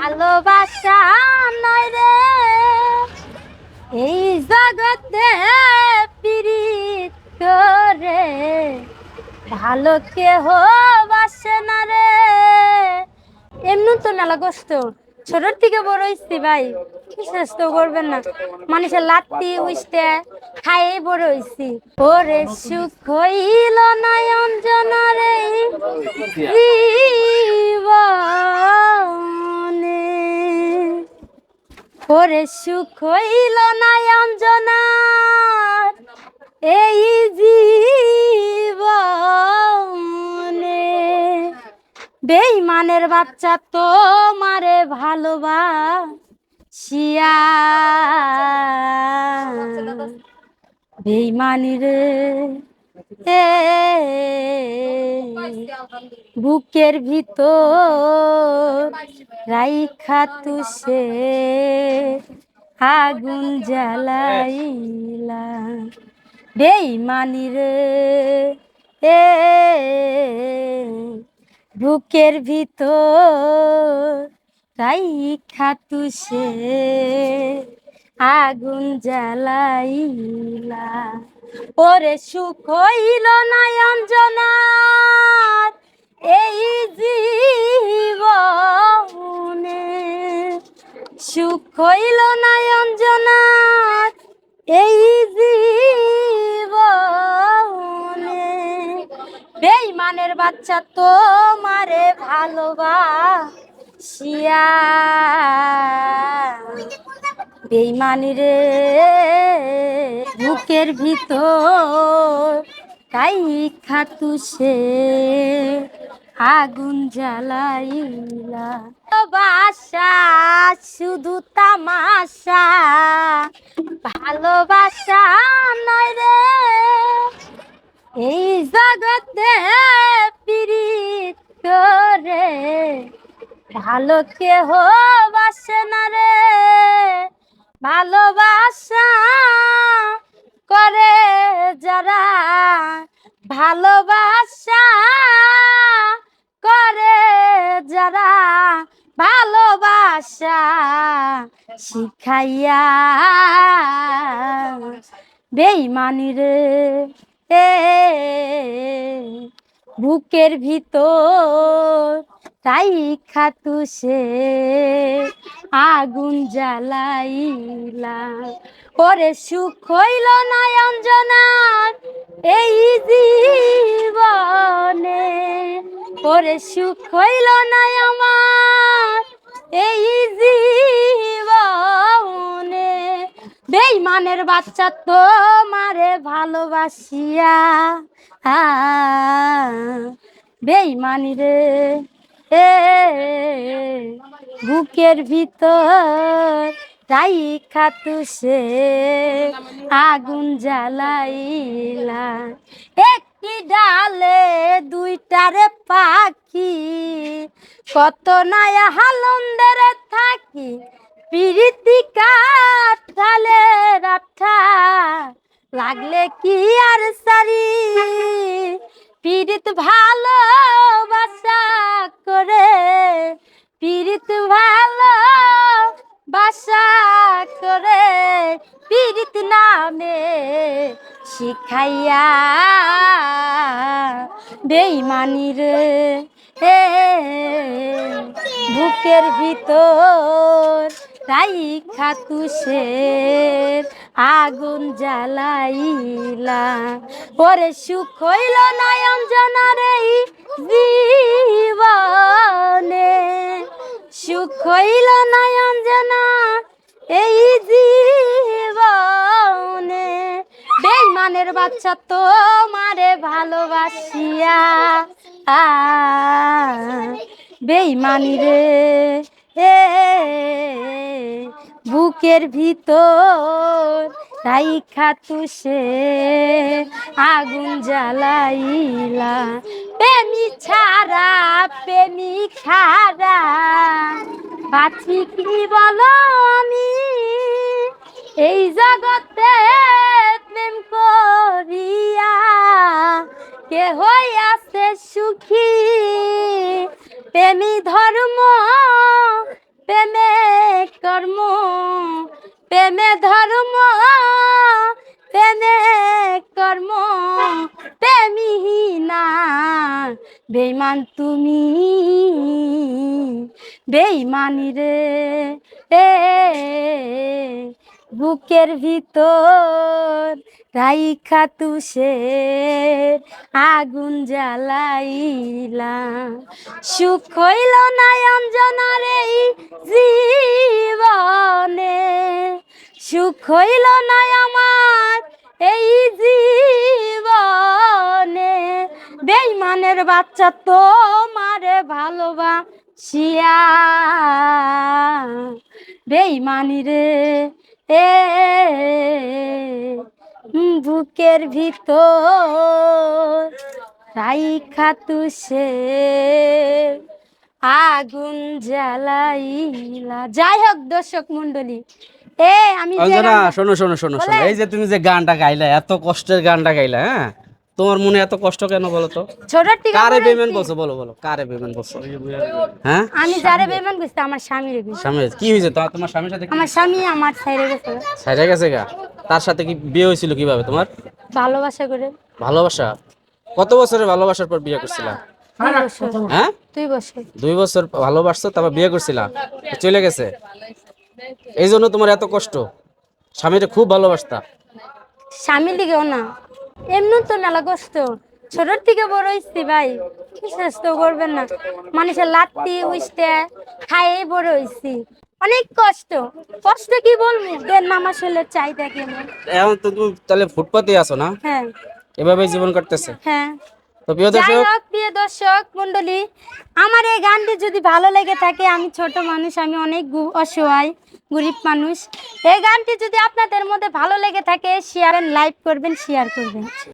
ভালোবাসা নয় রে। এই জগতে পিরিত করে ভালো কেহ বাসে না রে। এমনি তো নালা কষ্ট। ছোটর থেকে বড় হইছি ভাই বিশেষ তো করবেন না। মানুষের লাত্তি উইস্টে খাই বড় হইছি। ওরে সুখ হইল নয়ঞ্জনা রে। ওরে সুখ হইল নয়ঞ্জনার এই জীবনে বেইমানের বাচ্চা তো মারে ভালোবাসিয়া। বেইমানি রে এ বুকের ভিতর রাইখা তুষে আগুন জ্বালাইলা বেইমানি রে এ বুকের ভিতর রাইখা তুষে আগুন জ্বালাইলা। ওরে সুখ হইল নয়ঞ্জনার এই জীবনে। সুখ হইল নয়ঞ্জনার এই জীবনে। বেইমানের বাচ্চা তো মারে ভালোবাসিয়া। বেইমানি রে, বুকের ভিতর তাই খাতু সে আগুন জ্বালাইলা। বাসা, শুধু তামাশা, ভালোবাসা নয় রে। এই জগতে পিরিত করে ভালো কেহ বাসে না রে। ভালোবাসা করে যারা ভালোবাসা করে যারা ভালোবাসা শিখাইয়া বেইমানি রে। এ বুকের ভিতর তাই খাতু সে আগুন জ্বালাইলা। ওরে সুখ হইল নয়ঞ্জনার এই জীবনে। ওরে সুখ হইল নাই আমার এই জীবনে বেইমানের বাচ্চা তো মারে ভালোবাসিয়া বেইমানি রে। এ, বুকের ভিতর তাই খাতুসে আগুন জ্বালাইলা। একটি ডালে দুইটারে পাখি, কত নায়া হালন্দের থাকি পিরিতি কাঠালে রাঠা। লাগলে কি আর সারি? পীড়িত ভালোবাসা করে, পীড়িত ভালো বাসা করে, পীড়িত নামে শিখাইয়া বেইমানি রে। বুকের ভিতর তাই খাতুসের আগুন জ্বালাইলা। ওরে সুখ হইল নয়ঞ্জনার এই জীবনে। সুখ হইল নয়ঞ্জনা এই জীবনে। বেইমানের বাচ্চা তো মারে ভালোবাসিয়া। আ বেইমানি রে, এ বুকের ভিতর তাই খাতুসে আগুন জ্বালাইলা। প্রেমী ছাড়া, প্রেমী খারা বাঁচি কি বলো আমি? এই জগতে প্রেম করিয়া কে হইয়াছে সুখী? প্রেমী ধর্ম কর্ম প্রেমে ধর্ম প্রেমে কর্ম প্রেমিহীনা বেইমান তুমি বেইমানি রে। এ বুকের ভিতর রাইখা তুষের আগুন জ্বালাইলা সুখ হইল না অঞ্জনার এই জীবনে। সুখ হইল না আমার এই জীবনে। বেইমানের বাচ্চা তো মারে ভালোবাসিয়া। বেইমানি রে, এ বুকের ভিতর রাইখা সে আগুন জ্বালাইলা। যাই হোক দর্শক মন্ডলী এ আমি শোনো শোনো শোনো শোনো। এই যে তুমি যে গানটা গাইলা এত কষ্টের গানটা গাইলা হ্যাঁ? তোমার মনে এত কষ্ট কেন বলো তো? ছোটর থেকে কারে বেমেন হইছি। বলছো বলো বলো কারে বেমেন বলছো হ্যাঁ? আমি যারে বেমান করছি আমার স্বামীর স্বামী কি হয়েছে? তোমার তোমার স্বামীর সাথে আমার স্বামী আমার ছাইরে গেছে। সাইডে গেছে গা? তার সাথে কি বিয়ে হয়েছিল কীভাবে তোমার? ভালোবাসা করে। ভালোবাসা? কত বছরের ভালোবাসার পর বিয়ে করছিলা? হ্যাঁ? দুই বছর। দুই বছর ভালোবাসছো তারপর বিয়ে করছিলা? চলে গেছে? এই জন্য তোমার এত কষ্ট? স্বামীরে খুব ভালোবাসতা। স্বামীর দিকেও না। এমনি তো মেলা কষ্ট। ছোটর থেকে বড় হয়েছি ভাই কি চেষ্টা করবেন না। মানুষের লাত্তি উইস্টে খায়ে বড় হয়েছি অনেক কষ্ট। কষ্ট কি বলব? দেন মামা হলে চাহিদা কেমন? এখন তো তুমি তাহলে ফুটপাতে আছো না? হ্যাঁ। এভাবে জীবন কাটতেছে? হ্যাঁ। তো প্রিয় দর্শক হোক প্রিয় দর্শক মন্ডলী আমার এই গানটি যদি ভালো লেগে থাকে আমি ছোট মানুষ আমি অনেক অসহায় গরিব মানুষ। এই গানটি যদি আপনাদের মধ্যে ভালো লেগে থাকে শেয়ার লাইক করবেন শেয়ার করবেন।